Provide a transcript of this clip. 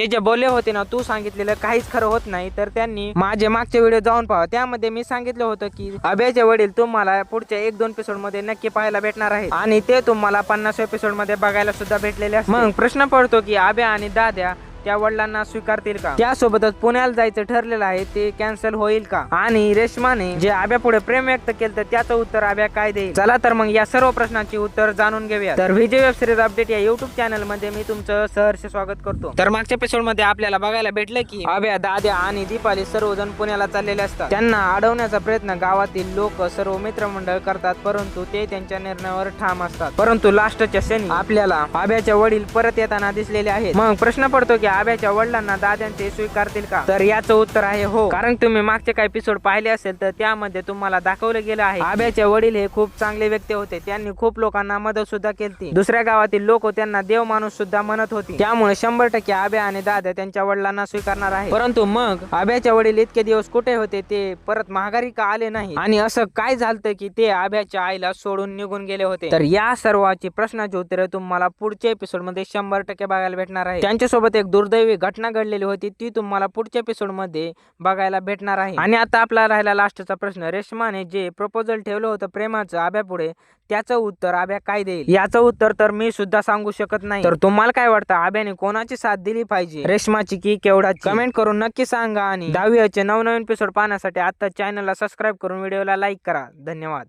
जे जे बोलले होते ना तू सांगितलेलं काहीच खरं होत नाही. तर त्यांनी माझे मागचे व्हिडिओ जाऊन पाहा. त्यामध्ये मी सांगितलं होतं की अभ्याचे वडील तुम्हाला पुढच्या एक दोन एपिसोडमध्ये नक्की पाहायला भेटणार आहे आणि ते तुम्हाला पन्नास एपिसोडमध्ये बघायला सुद्धा भेटलेले मग प्रश्न पडतो की आब्या आणि दाद्या त्या वडिलांना स्वीकारतील का? त्यासोबतच पुण्याला जायचं ठरलेलं आहे ते कॅन्सल होईल का? आणि रेशमाने जे आब्या पुढे प्रेम व्यक्त केलं तर त्याचं उत्तर आब्या काय देईल? चला तर मग या सर्व प्रश्नांची उत्तर जाणून घेऊया तर विजय वेब सिरीज अपडेट या युट्यूब चॅनलमध्ये मी तुमचं सहर्ष स्वागत करतो. तर मागच्या एपिसोडमध्ये आपल्याला बघायला भेटलं की आब्या दाद्या आणि दीपाली सर्वजण पुण्याला चाललेले असतात. त्यांना अडवण्याचा प्रयत्न गावातील लोक सर्व मित्रमंडळ करतात परंतु ते त्यांच्या निर्णयावर ठाम असतात. परंतु लास्टच्या क्षणी आपल्याला आब्याच्या वडील परत येताना दिसलेले आहेत. मग प्रश्न पडतो की आब्याच्या वडिलांना दाद्यांचे स्वीकारतील का? तर याचं उत्तर आहे हो. कारण तुम्ही मागचे काही एपिसोड पाहिले असेल तर त्यामध्ये तुम्हाला दाखवलं गेलं आहे. आब्याचे वडील हे खूप चांगले व्यक्ती होते. त्यांनी खूप लोकांना मदत सुद्धा केली दुसऱ्या गावातील लोक त्यांना देव माणूस सुद्धा म्हणत होती. त्यामुळे शंभर टक्के आब्या आणि दादा त्यांच्या वडिलांना स्वीकारणार आहे. परंतु मग आब्याच्या वडील इतके दिवस कुठे होते ते परत महागारी का आले नाही? आणि असं काय झालं की ते आब्याच्या आईला सोडून निघून गेले होते? तर या सर्वाची प्रश्नाची उत्तरे तुम्हाला पुढच्या एपिसोडमध्ये शंभर टक्के बघायला भेटणार आहे. त्यांच्यासोबत एक दुर्दैवी घटना घडलेली होती ती तुम्हाला पुढच्या एपिसोडमध्ये बघायला भेटणार आहे. आणि आता आपला राहिला लास्टचा प्रश्न. रेशमाने जे प्रपोजल ठेवलं होतं प्रेमाचं आभ्यापुढे त्याचं उत्तर आभ्या काय देईल? याचं उत्तर तर मी सुद्धा सांगू शकत नाही. तर तुम्हाला काय वाटतं? आभ्याने कोणाची साथ दिली पाहिजे? रेशमाची की केवढा कमेंट करून नक्की सांगा आणि दहावीचे नवनवीन एपिसोड पाहण्यासाठी आता चॅनलला सबस्क्राईब करून व्हिडिओला लाईक करा. धन्यवाद.